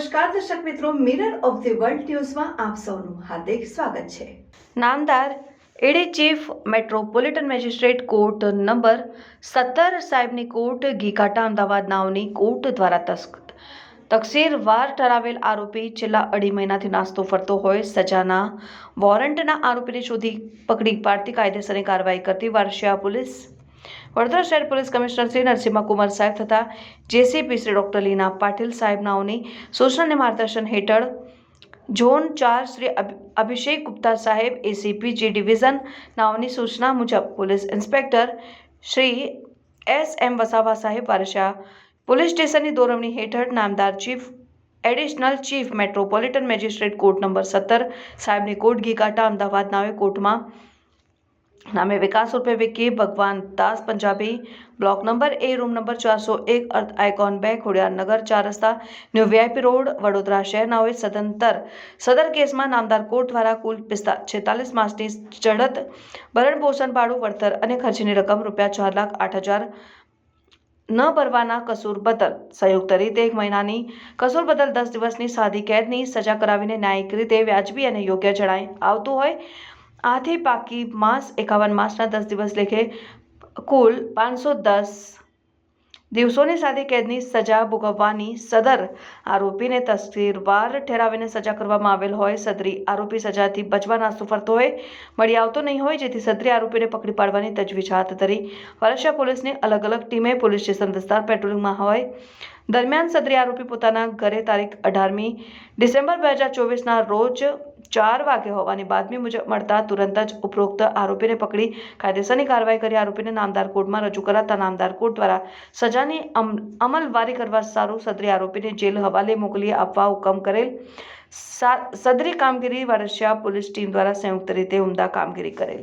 નમસ્કાર, દર્શક મિત્રો મિરર ઓફ ધી વર્લ્ડ ન્યૂઝમાં આપ સૌનું હાર્દિક સ્વાગત છે. નામદાર એડી chief metropolitan magistrate court number સત્તર સાહેબની કોર્ટ ઘીઘાટા અમદાવાદ નાવની કોર્ટ દ્વારા તસ્ક તકસીરવાર ઠરાવેલ આરોપી છેલ્લા અઢી મહિનાથી નાસ્તો ફરતો હોય, સજાના વોરંટના આરોપીને શોધી પકડી, પાડતી કાયદેસરની કાર્યવાહી કરતી વારશિયા પોલીસ વડોદરા શહેર પોલીસ કમિશનર શ્રી નરસિંહ કુમાર સાહેબ તથા જેસીપી શ્રી ડોક્ટર લીના પાટીલ સાહેબ નાઓની સૂચના અને માર્ગદર્શન હેઠળ ઝોન ચાર શ્રી અભિ- અભિષેક ગુપ્તા સાહેબ, એસીપી, જી ડિવિઝન નાઓની સૂચના મુજબ police inspector Shri S M Vasava સાહેબ વારસા પોલીસ સ્ટેશનની દોરવણી હેઠળ નામદાર chief, additional chief metropolitan magistrate court number સત્તર સાહેબની કોર્ટ ગીકાટા અમદાવાદ નાવે કોર્ટમાં નામે વિકાસ રૂપે Vicky, Bhagwan Das Punjabi, block number A, room number ચારસો એક, અર્થ આઇકોન બે ખોડિયારનગર ચાર રસ્તા, ન્યૂ વીઆઈપી રોડ, વડોદરા શહેરના હોય સદંતર. સદર કેસમાં નામદાર કોર્ટ દ્વારા કુલ પિસ્તા, છેતાલીસ માસની ચડત ભરણ પોષણ ભાડું, વળતર અને ખર્ચની રકમ રૂપિયા ચાર લાખ આઠ હજાર ન ભરવાના કસૂર બદલ. સંયુક્ત રીતે એક મહિનાની કસૂર બદલ દસ દિવસની સાદી કેદની સજા કરાવીને ન્યાયિક રીતે વ્યાજબી અને યોગ્ય જણાય આવતું હોય આથી પાકી માસ એકાવન માસના દસ દિવસ લેખે કુલ પાંચસો દસ દિવસોની સાથે કેદની સજા ભોગવવાની સદર આરોપીને તસ્વીરવાર ઠેરાવીને સજા કરવામાં આવેલ હોય સદરી આરોપી સજાથી બચવા નાસ્તો ફરતો હોય મળી આવતો નહીં હોય, જેથી સદરી આરોપીને પકડી પાડવાની તજવીજ હાથ ધરી. વરસા પોલીસની અલગ અલગ ટીમે પોલીસ સ્ટેશન વિસ્તાર પેટ્રોલિંગમાં હોય. દરમિયાન સદરી આરોપી પોતાના ઘરે તારીખ અઢારમી ડિસેમ્બર બે હજાર ચોવીસના રોજ ચાર વાગે હોવાની બાતમી મુજબ મળતા તુરંત જ ઉપરોક્ત આરોપીને પકડી કાયદેસરની કાર્યવાહી કરી આરોપીને નામદાર કોર્ટમાં રજૂ કરાતા નામદાર કોર્ટ દ્વારા સજાની અમ- અમલવારી કરવા સારું સદરી આરોપીને જેલ હવાલે મોકલી આપવા હુકમ કરેલ સદરી કામગીરી વારસિયા પોલીસ ટીમ દ્વારા સંયુક્ત રીતે ઉમદા કામગીરી કરેલ.